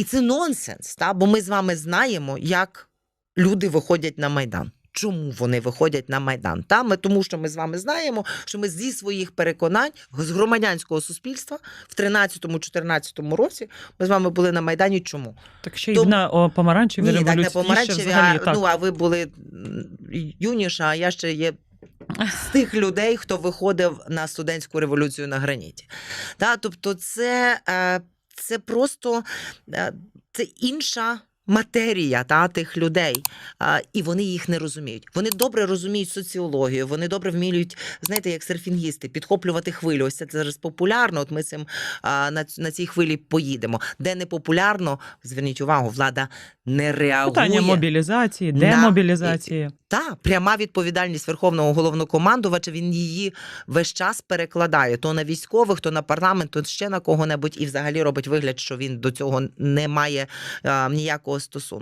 І це нонсенс, та? бо ми з вами знаємо, як люди виходять на Майдан. Чому вони виходять на Майдан? Та? Ми, тому що ми з вами знаємо, що ми зі своїх переконань з громадянського суспільства в 13-14 році ми з вами були на Майдані. Чому? Так ще й Тому- на о, помаранчевій Ні, так не помаранчеві, взагалі, а, так. ну а ви були юніша, а я ще є. З тих людей, хто виходив на студентську революцію на граніті. Та, тобто, це, е, це просто е, це інша матерія та, тих людей, а, і вони їх не розуміють. Вони добре розуміють соціологію, вони добре вміють, знаєте, як серфінгісти, підхоплювати хвилю. Ось це зараз популярно. От ми цим а, на, на цій хвилі поїдемо. Де не популярно, зверніть увагу, влада не реагує. Питання мобілізації, демобілізації. Та пряма відповідальність верховного головнокомандувача. Він її весь час перекладає то на військових, то на парламент, то ще на кого-небудь, і взагалі робить вигляд, що він до цього не має а, ніякого стосунку.